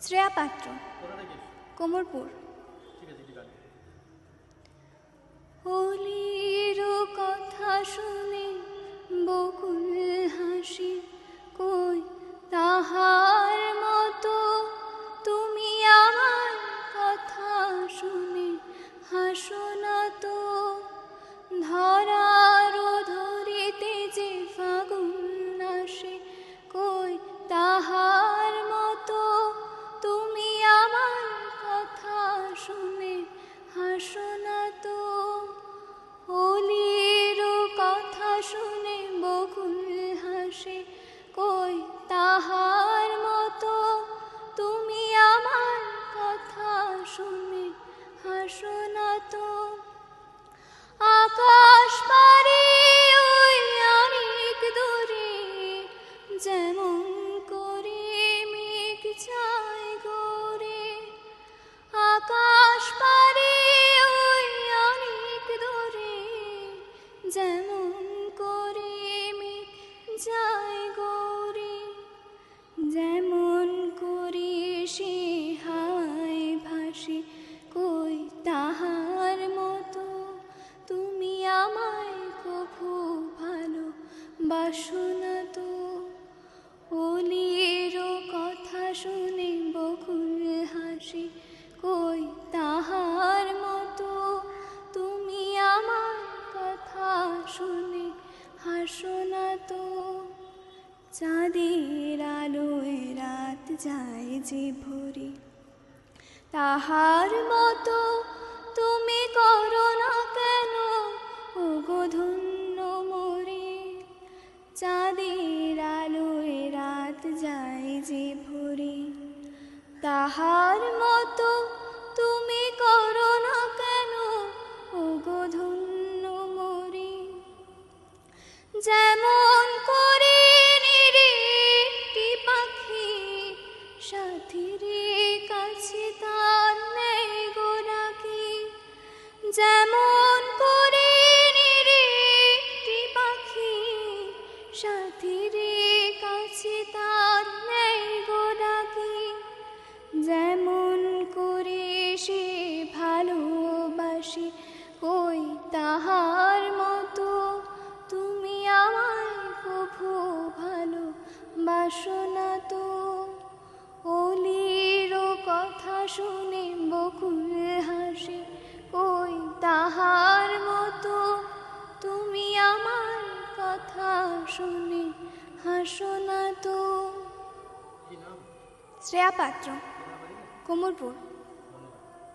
শ্রেয়া পাত্র? কোমরপুর হোলির কথা শুনে বকুল হাসি, কই তাহার মতো তুমি আমার কথা শুনে হাসো না বকুল হাসে, কই তাহার মতো? তুমি আমার কথা শুনে হাসো না তো। আকাশ পারে ওই অনেক দূরে, যেমন করে মেঘ যায় গোরে আকাশ পারে ওই অনেক দূরে, যেমন করে যায় গৌরী, যেমন করি সে হায় ভাসি, কই তাহার মতো। তুমি আমায় কভু ভালো বাসো চাঁদের আলোয় রাত যায় যে ভরে। তাহার মতো তুমি করো না কেন? ও ধন্য মোরে। চাঁদের আলোয় রাত যায় যে ভরে। তাহার মতো বাসো না তো অলির কথা শুনে বকুল হাসে কই তাহার মতো তুমি আমার কথা শুনে হাসো না তো। শ্রেয়া পাত্র কোমরপুর